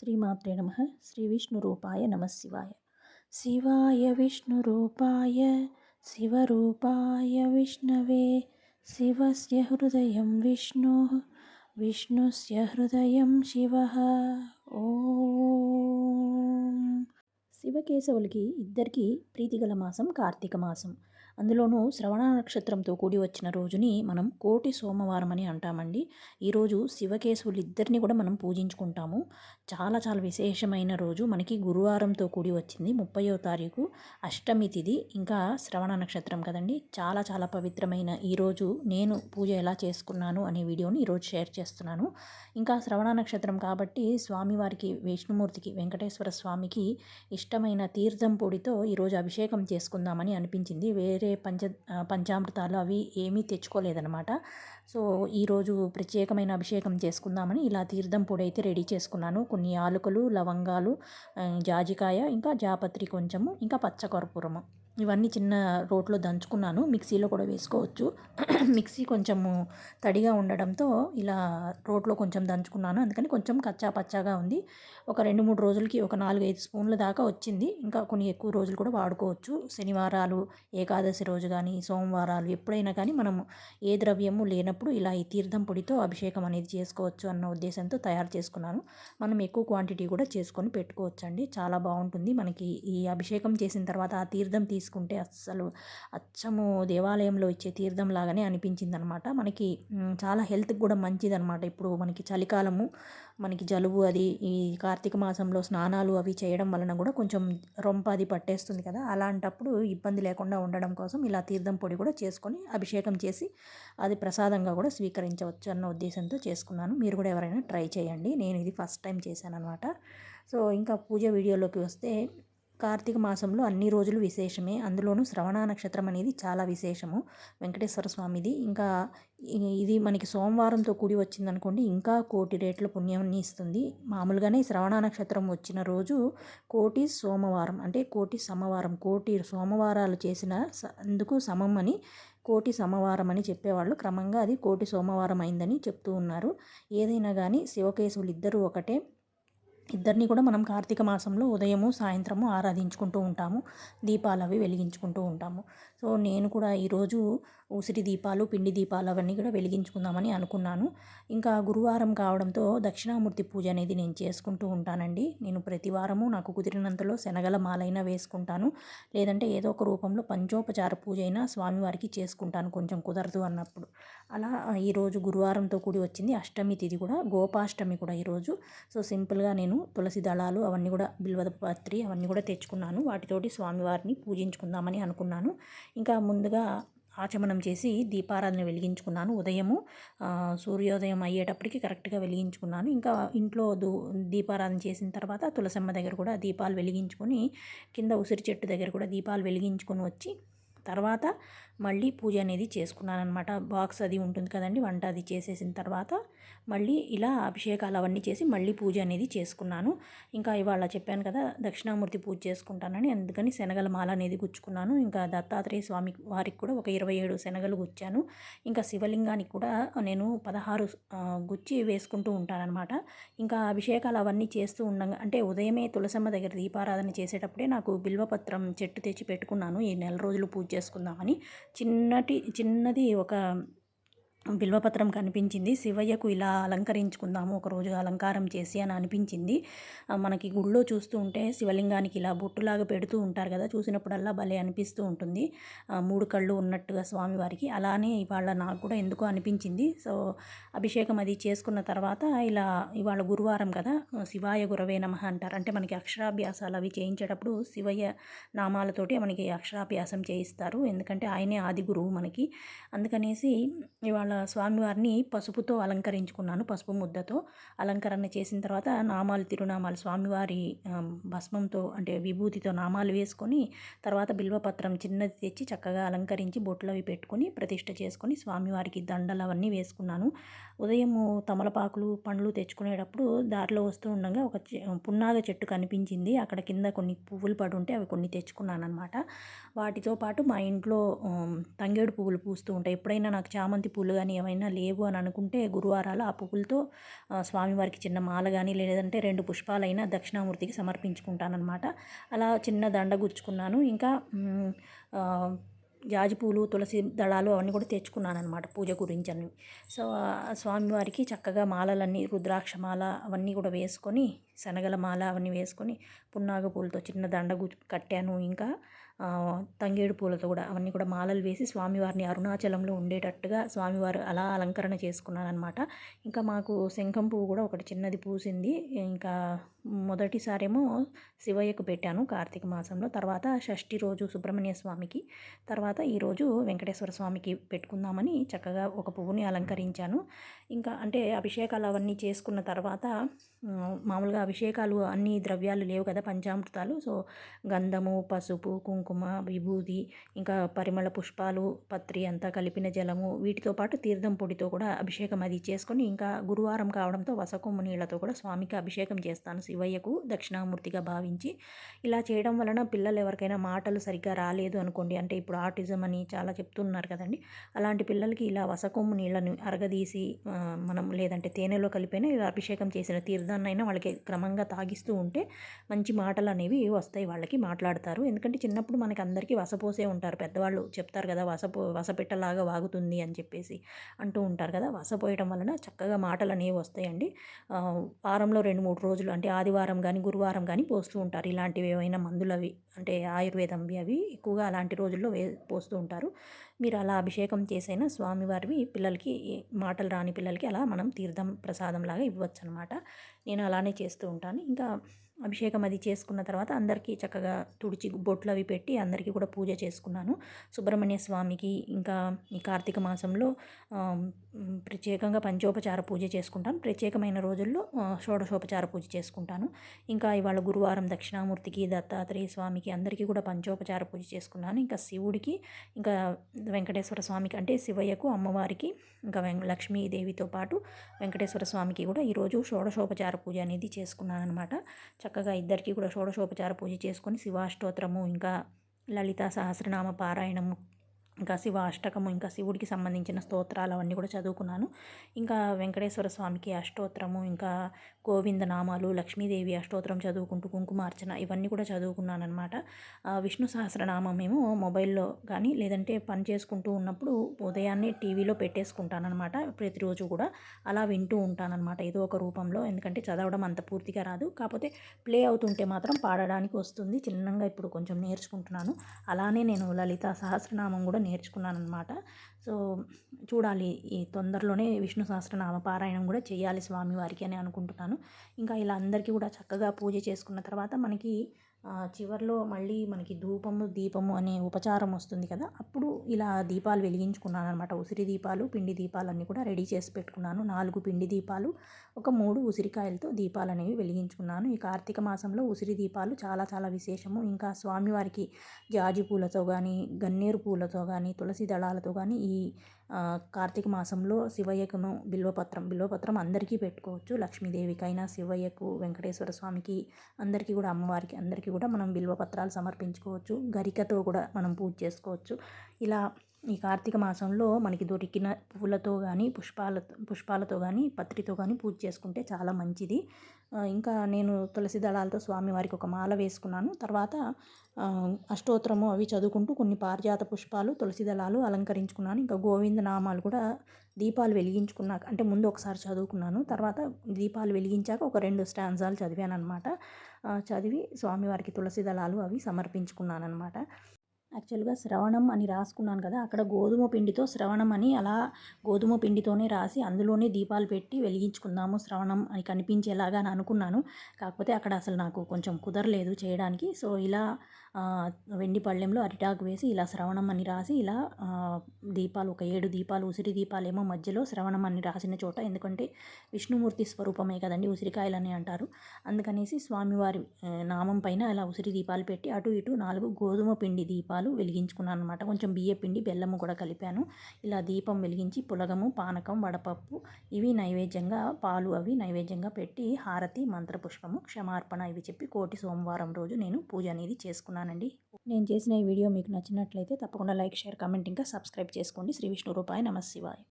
శ్రీమాత్రే నమ. శ్రీ విష్ణు రూపాయ నమ శివాయ. శివాయ విష్ణు రూపాయ శివరూపాయ విష్ణవే. శివస్య హృదయం విష్ణు విష్ణుస్య హృదయం శివ. ఓం. శివకేశవులకి ఇద్దరికీ ప్రీతిగల మాసం కార్తీక మాసం. అందులోనూ శ్రవణ నక్షత్రంతో కూడి వచ్చిన రోజుని మనం కోటి సోమవారం అని అంటామండి ఈరోజు శివకేశవులిద్దరిని కూడా మనం పూజించుకుంటాము. చాలా చాలా విశేషమైన రోజు. మనకి గురువారంతో కూడి వచ్చింది. ముప్పయో తారీఖు అష్టమి తిది. ఇంకా శ్రవణ నక్షత్రం కదండి. చాలా చాలా పవిత్రమైన ఈరోజు నేను పూజ ఎలా చేసుకున్నాను అనే వీడియోని ఈరోజు షేర్ చేస్తున్నాను. ఇంకా శ్రవణ నక్షత్రం కాబట్టి స్వామివారికి విష్ణుమూర్తికి వెంకటేశ్వర స్వామికి ఇష్టమైన తీర్థం పొడితో ఈరోజు అభిషేకం చేసుకుందామని అనిపించింది. వేరే పంచ పంచామృతాలు అవి ఏమీ తెచ్చుకోలేదనమాట సో ఈరోజు ప్రత్యేకమైన అభిషేకం చేసుకుందామని ఇలా తీర్థం పొడి అయితే రెడీ చేసుకున్నాను. కొన్ని ఆలుకలు లవంగాలు జాజికాయ ఇంకా జాపత్రి కొంచెము ఇంకా పచ్చకర్పూరము. ఇవన్నీ చిన్న రోట్లో దంచుకున్నాను. మిక్సీలో కూడా వేసుకోవచ్చు. మిక్సీ కొంచెము తడిగా ఉండడంతో ఇలా రోట్లో కొంచెం దంచుకున్నాను. అందుకని కొంచెం కచ్చా పచ్చాగా ఉంది. ఒక రెండు మూడు రోజులకి ఒక నాలుగు ఐదు స్పూన్ల దాకా వచ్చింది. ఇంకా కొన్ని ఎక్కువ రోజులు కూడా వాడుకోవచ్చు. శనివారాలు ఏకాదశి రోజు కానీ సోమవారాలు ఎప్పుడైనా కానీ మనం ఏ ద్రవ్యము లేనప్పుడు ఇలా ఈ తీర్థం పొడితో అభిషేకం అనేది చేసుకోవచ్చు అన్న ఉద్దేశంతో తయారు చేసుకున్నాను. మనం ఎక్కువ క్వాంటిటీ కూడా చేసుకొని పెట్టుకోవచ్చండి. చాలా బాగుంటుంది. మనకి ఈ అభిషేకం చేసిన తర్వాత ఆ తీర్థం తీసుకు తీసుకుంటే అస్సలు అచ్చము దేవాలయంలో ఇచ్చే తీర్థం లాగానే అనిపించింది అనమాట మనకి చాలా హెల్త్కి కూడా మంచిదనమాట. ఇప్పుడు మనకి చలికాలము మనకి జలుబు అది ఈ కార్తీక మాసంలో స్నానాలు అవి చేయడం వలన కూడా కొంచెం రొంప అది పట్టేస్తుంది కదా. అలాంటప్పుడు ఇబ్బంది లేకుండా ఉండడం కోసం ఇలా తీర్థం పొడి కూడా చేసుకొని అభిషేకం చేసి అది ప్రసాదంగా కూడా స్వీకరించవచ్చు అన్న ఉద్దేశంతో చేసుకున్నాను. మీరు కూడా ఎవరైనా ట్రై చేయండి. నేను ఇది ఫస్ట్ టైం చేశాను అనమాట సో ఇంకా పూజ వీడియోలోకి వస్తే కార్తీక మాసంలో అన్ని రోజులు విశేషమే. అందులోనూ శ్రవణ నక్షత్రం అనేది చాలా విశేషము. వెంకటేశ్వర స్వామిది. ఇంకా ఇది మనకి సోమవారంతో కూడి వచ్చిందనుకోండి ఇంకా కోటి రేట్ల పుణ్యాన్ని ఇస్తుంది. మామూలుగానే శ్రవణ నక్షత్రం వచ్చిన రోజు కోటి సోమవారం అంటే కోటి సమవారం కోటి సోమవారాలు చేసిన అందుకు సమం అని కోటి సమవారం అని చెప్పేవాళ్ళు. క్రమంగా అది కోటి సోమవారం అయిందని చెప్తూ ఉన్నారు. ఏదైనా కానీ శివకేశవులు ఇద్దరు ఒకటే ఇద్దరిని కూడా మనం కార్తీక మాసంలో ఉదయము సాయంత్రము ఆరాధించుకుంటూ ఉంటాము. దీపాలు అవి వెలిగించుకుంటూ ఉంటాము. సో నేను కూడా ఈరోజు ఉసిరి దీపాలు పిండి దీపాలు అవన్నీ కూడా వెలిగించుకుందామని అనుకున్నాను. ఇంకా గురువారం కావడంతో దక్షిణామూర్తి పూజ అనేది నేను చేసుకుంటూ ఉంటానండి. నేను ప్రతి వారము నాకు కుదిరినంతలో శనగల మాలైనా వేసుకుంటాను. లేదంటే ఏదో ఒక రూపంలో పంచోపచార పూజ అయినా స్వామివారికి చేసుకుంటాను కొంచెం కుదరదు అన్నప్పుడు. అలా ఈరోజు గురువారంతో కూడి వచ్చింది అష్టమి తిథి కూడా గోపాష్టమి కూడా ఈరోజు సో సింపుల్గా నేను తులసి దళాలు అవన్నీ కూడా బిల్వద పత్రి అవన్నీ కూడా తెచ్చుకున్నాను. వాటితోటి స్వామివారిని పూజించుకుందామని అనుకున్నాను. ఇంకా ముందుగా ఆచమనం చేసి దీపారాధన వెలిగించుకున్నాను. ఉదయము సూర్యోదయం అయ్యేటప్పటికి కరెక్ట్గా వెలిగించుకున్నాను. ఇంకా ఇంట్లో దూ దీపారాధన చేసిన తర్వాత తులసమ్మ దగ్గర కూడా దీపాలు వెలిగించుకొని కింద ఉసిరి చెట్టు దగ్గర కూడా దీపాలు వెలిగించుకొని వచ్చి తర్వాత మళ్ళీ పూజ అనేది చేసుకున్నాను అనమాట బాక్స్ అది ఉంటుంది కదండి వంట అది చేసేసిన తర్వాత మళ్ళీ ఇలా అభిషేకాలు అవన్నీ చేసి మళ్ళీ పూజ అనేది చేసుకున్నాను. ఇంకా ఇవాళ చెప్పాను కదా దక్షిణామూర్తి పూజ చేసుకుంటానని అందుకని శనగల మాల అనేది గుచ్చుకున్నాను. ఇంకా దత్తాత్రేయ స్వామి వారికి కూడా ఒక ఇరవై ఏడు శనగలు గుచ్చాను. ఇంకా శివలింగానికి కూడా నేను పదహారు గుచ్చి వేసుకుంటూ ఉంటానన్నమాట. ఇంకా అభిషేకాలు అవన్నీ చేస్తూ ఉండగా అంటే ఉదయమే తులసమ్మ దగ్గర దీపారాధన చేసేటప్పుడే నాకు బిల్వపత్రం చెట్టు తెచ్చి పెట్టుకున్నాను. ఈ నెల రోజులు పూజ చేసుకుందామని. చిన్నటి చిన్నది ఒక బిల్వపత్రం కనిపించింది. శివయ్యకు ఇలా అలంకరించుకుందాము ఒకరోజు అలంకారం చేసి అని అనిపించింది. మనకి గుళ్ళో చూస్తూ ఉంటే శివలింగానికి ఇలా బొట్టులాగా పెడుతూ ఉంటారు కదా చూసినప్పుడల్లా భలే అనిపిస్తూ ఉంటుంది. మూడు కళ్ళు ఉన్నట్టుగా స్వామివారికి. అలానే ఇవాళ నాకు కూడా ఎందుకో అనిపించింది. సో అభిషేకం అది చేసుకున్న తర్వాత ఇలా ఇవాళ గురువారం కదా శివాయ గురవే నమ అంటారు. అంటే మనకి అక్షరాభ్యాసాలు అవి చేయించేటప్పుడు శివయ్య నామాలతోటి మనకి అక్షరాభ్యాసం చేయిస్తారు. ఎందుకంటే ఆయనే ఆది గురువు మనకి. అందుకనేసి ఇవాళ స్వామివారిని పసుపుతో అలంకరించుకున్నాను పసుపు ముద్దతో. అలంకరణ చేసిన తర్వాత నామాలు తిరునామాలు స్వామివారి భస్మంతో అంటే విభూతితో నామాలు వేసుకొని తర్వాత బిల్వపత్రం చిన్నది తెచ్చి చక్కగా అలంకరించి బొట్లు అవి పెట్టుకొని ప్రతిష్ట చేసుకొని స్వామివారికి దండలు అవన్నీ వేసుకున్నాను. ఉదయము తమలపాకులు పండ్లు తెచ్చుకునేటప్పుడు దారిలో వస్తూ ఉండగా ఒక పున్నాగ చెట్టు కనిపించింది. అక్కడ కింద కొన్ని పువ్వులు పడి ఉంటే అవి కొన్ని తెచ్చుకున్నాను అనమాట వాటితో పాటు మా ఇంట్లో తంగేడు పువ్వులు పూస్తూ ఉంటాయి. ఎప్పుడైనా నాకు చామంతి పూలు కానీ ఏమైనా లేవు అని అనుకుంటే గురువారాలు ఆ పువ్వులతో స్వామివారికి చిన్న మాల కానీ లేదంటే రెండు పుష్పాలైనా దక్షిణామూర్తికి సమర్పించుకుంటానమాట అలా చిన్న దండ గుచ్చుకున్నాను. ఇంకా జాజి పూలు తులసి దళాలు అవన్నీ కూడా తెచ్చుకున్నాను అనమాట పూజ గురించి అన్ని సో స్వామివారికి చక్కగా మాలలన్నీ రుద్రాక్ష మాల అవన్నీ కూడా వేసుకొని శనగల మాల అవన్నీ వేసుకొని పున్నాగ పూలతో చిన్న దండ కట్టాను. ఇంకా తంగేడు పూలతో కూడా అవన్నీ కూడా మాలలు వేసి స్వామివారిని అరుణాచలంలో ఉండేటట్టుగా స్వామివారు అలా అలంకరణ చేసుకున్నానమాట ఇంకా మాకు శంఖం పువ్వు కూడా ఒకటి చిన్నది పూసింది. ఇంకా మొదటిసారేమో శివయ్యకు పెట్టాను కార్తీక మాసంలో. తర్వాత షష్ఠి రోజు సుబ్రహ్మణ్య స్వామికి తర్వాత ఈరోజు వెంకటేశ్వర స్వామికి పెట్టుకుందామని చక్కగా ఒక పువ్వుని అలంకరించాను. ఇంకా అంటే అభిషేకాలు అవన్నీ చేసుకున్న తర్వాత మామూలుగా అభిషేకాలు అన్ని ద్రవ్యాలు లేవు కదా పంచామృతాలు. సో గంధము పసుపు కుంకుమ విభూది ఇంకా పరిమళ పుష్పాలు పత్రి అంతా కలిపిన జలము వీటితో పాటు తీర్థం పొడితో కూడా అభిషేకం అది చేసుకొని ఇంకా గురువారం కావడంతో వసకొమ్ము నీళ్ళతో కూడా స్వామికి అభిషేకం చేస్తాను శివయ్యకు దక్షిణామూర్తిగా భావించి. ఇలా చేయడం వలన పిల్లలు ఎవరికైనా మాటలు సరిగ్గా రాలేదు అనుకోండి. అంటే ఇప్పుడు ఆటిజం అని చాలా చెప్తున్నారు కదండి. అలాంటి పిల్లలకి ఇలా వసకొమ్ము నీళ్ళను అరగదీసి మనం లేదంటే తేనెలో కలిపిన ఇలా అభిషేకం చేసిన తీర్థాన్నైనా వాళ్ళకి క్రమంగా తాగిస్తూ ఉంటే మంచి మాటలు అనేవి వస్తాయి వాళ్ళకి మాట్లాడతారు. ఎందుకంటే చిన్నప్పుడు మనకి అందరికీ వసపోసే ఉంటారు. పెద్దవాళ్ళు చెప్తారు కదా వసపో వసపెట్టలాగా వాగుతుంది అని చెప్పేసి అంటూ ఉంటారు కదా. వసపోయడం వలన చక్కగా మాటలు అనేవి వస్తాయండి వారంలో రెండు మూడు రోజులు అంటే ఆదివారం కానీ గురువారం కానీ పోస్తూ ఉంటారు. ఇలాంటివి ఏమైనా మందులు అవి అంటే ఆయుర్వేదంవి అవి ఎక్కువగా అలాంటి రోజుల్లో వే పోస్తూ ఉంటారు. మీరు అలా అభిషేకం చేసైనా స్వామివారివి పిల్లలకి మాటలు రాని పిల్లలకి అలా మనం తీర్థం ప్రసాదంలాగా ఇవ్వచ్చు అనమాట నేను అలానే చేస్తూ ఉంటాను. ఇంకా అభిషేకం అది చేసుకున్న తర్వాత అందరికీ చక్కగా తుడిచి బొట్లు అవి పెట్టి అందరికీ కూడా పూజ చేసుకున్నాను. సుబ్రహ్మణ్య స్వామికి ఇంకా ఈ కార్తీక మాసంలో ప్రత్యేకంగా పంచోపచార పూజ చేసుకుంటాను ప్రత్యేకమైన రోజుల్లో షోడశోపచార పూజ చేసుకుంటాను. ఇంకా ఇవాళ గురువారం దక్షిణామూర్తికి దత్తాత్రేయ స్వామికి అందరికీ కూడా పంచోపచార పూజ చేసుకున్నాను. ఇంకా శివుడికి ఇంకా వెంకటేశ్వర స్వామికి అంటే శివయ్యకు అమ్మవారికి ఇంకా వెం లక్ష్మీదేవితో పాటు వెంకటేశ్వర స్వామికి కూడా ఈరోజు షోడశోపచార పూజ అనేది చేసుకున్నాను అనమాట చక్కగా ఇద్దరికీ కూడా షోడశోపచార పూజ చేసుకొని శివాష్టోత్రము ఇంకా లలిత సహస్రనామ పారాయణము ఇంకా శివ అష్టకము ఇంకా శివుడికి సంబంధించిన స్తోత్రాలు అవన్నీ కూడా చదువుకున్నాను. ఇంకా వెంకటేశ్వర స్వామికి అష్టోత్తరము ఇంకా గోవింద నామాలు లక్ష్మీదేవి అష్టోత్తరం చదువుకుంటూ కుంకుమార్చన ఇవన్నీ కూడా చదువుకున్నాను అనమాట విష్ణు సహస్రనామం మేము మొబైల్లో కానీ లేదంటే పని చేసుకుంటూ ఉన్నప్పుడు ఉదయాన్నే టీవీలో పెట్టేసుకుంటానమాట ప్రతిరోజు కూడా. అలా వింటూ ఉంటానన్నమాట ఏదో ఒక రూపంలో. ఎందుకంటే చదవడం అంత పూర్తిగా రాదు. కాకపోతే ప్లే అవుతుంటే మాత్రం పాడడానికి వస్తుంది. చిన్నగా ఇప్పుడు కొంచెం నేర్చుకుంటున్నాను. అలానే నేను లలిత సహస్రనామం కూడా నేర్చుకున్నాను అనమాట సో చూడాలి ఈ తొందరలోనే విష్ణు సహస్రనామ పారాయణం కూడా చేయాలి స్వామివారికి అని అనుకుంటున్నాను. ఇంకా ఇలా అందరికీ కూడా చక్కగా పూజ చేసుకున్న తర్వాత మనకి చివరిలో మళ్ళీ మనకి ధూపము దీపము అనే ఉపచారం వస్తుంది కదా అప్పుడు ఇలా దీపాలు వెలిగించుకున్నాను అనమాట ఉసిరి దీపాలు పిండి దీపాలు అన్నీ కూడా రెడీ చేసి పెట్టుకున్నాను. నాలుగు పిండి దీపాలు ఒక మూడు ఉసిరికాయలతో దీపాలు అనేవి వెలిగించుకున్నాను. ఈ కార్తీక మాసంలో ఉసిరి దీపాలు చాలా చాలా విశేషము. ఇంకా స్వామివారికి జాజి పూలతో కానీ గన్నేరు పూలతో కానీ తులసి దళాలతో కానీ ఈ కార్తీక మాసంలో శివయ్యకును బిల్వపత్రం బిల్వపత్రం అందరికీ పెట్టుకోవచ్చు. లక్ష్మీదేవికైనా శివయ్యకు వెంకటేశ్వర స్వామికి అందరికీ కూడా అమ్మవారికి అందరికీ కూడా మనం బిల్వపత్రాలు సమర్పించుకోవచ్చు. గరికతో కూడా మనం పూజ చేసుకోవచ్చు. ఇలా ఈ కార్తీక మాసంలో మనకి దొరికిన పువ్వులతో కానీ పుష్పాలతో పుష్పాలతో కానీ పత్రితో కానీ పూజ చేసుకుంటే చాలా మంచిది. ఇంకా నేను తులసి దళాలతో స్వామివారికి ఒక మాల వేసుకున్నాను. తర్వాత అష్టోత్తరము అవి చదువుకుంటూ కొన్ని పారిజాత పుష్పాలు తులసి దళాలు అలంకరించుకున్నాను. ఇంకా గోవింద నామాలు కూడా దీపాలు వెలిగించుకున్నాక అంటే ముందు ఒకసారి చదువుకున్నాను. తర్వాత దీపాలు వెలిగించాక ఒక రెండు స్టాన్సాలు చదివాను అనమాట చదివి స్వామివారికి తులసి దళాలు అవి సమర్పించుకున్నాను అనమాట యాక్చువల్గా శ్రవణం అని రాసుకున్నాను కదా అక్కడ గోధుమ పిండితో శ్రవణం అని అలా గోధుమ పిండితోనే రాసి అందులోనే దీపాలు పెట్టి వెలిగించుకుందాము శ్రవణం అని కనిపించేలాగా అని అనుకున్నాను. కాకపోతే అక్కడ అసలు నాకు కొంచెం కుదరలేదు చేయడానికి. సో ఇలా వెండి పళ్ళెంలో అరిటాకు వేసి ఇలా శ్రవణం అని రాసి ఇలా దీపాలు ఒక ఏడు దీపాలు ఉసిరి దీపాలేమో మధ్యలో శ్రవణం అని రాసిన చోట ఎందుకంటే విష్ణుమూర్తి స్వరూపమే కదండి ఉసిరికాయలని అంటారు. అందుకనేసి స్వామివారి నామం పైన ఇలా ఉసిరి దీపాలు పెట్టి అటు ఇటు నాలుగు గోధుమ పిండి దీపాలు వెలిగించుకున్నాను అనమాట కొంచెం బియ్య పిండి బెల్లము కూడా కలిపాను. ఇలా దీపం వెలిగించి పులగము పానకం వడపప్పు ఇవి నైవేద్యంగా పాలు అవి నైవేద్యంగా పెట్టి హారతి మంత్రపుష్పము క్షమార్పణ ఇవి చెప్పి కోటి సోమవారం రోజు నేను పూజ అనేది చేసుకున్నాను. అనుకుంటున్నానండి. నేను చేసిన ఈ వీడియో మీకు నచ్చినట్లయితే తప్పకుండా లైక్ షేర్ కామెంట్ ఇంకా సబ్స్క్రైబ్ చేసుకోండి. శ్రీ విష్ణు రూపాయి నమశివాయ్.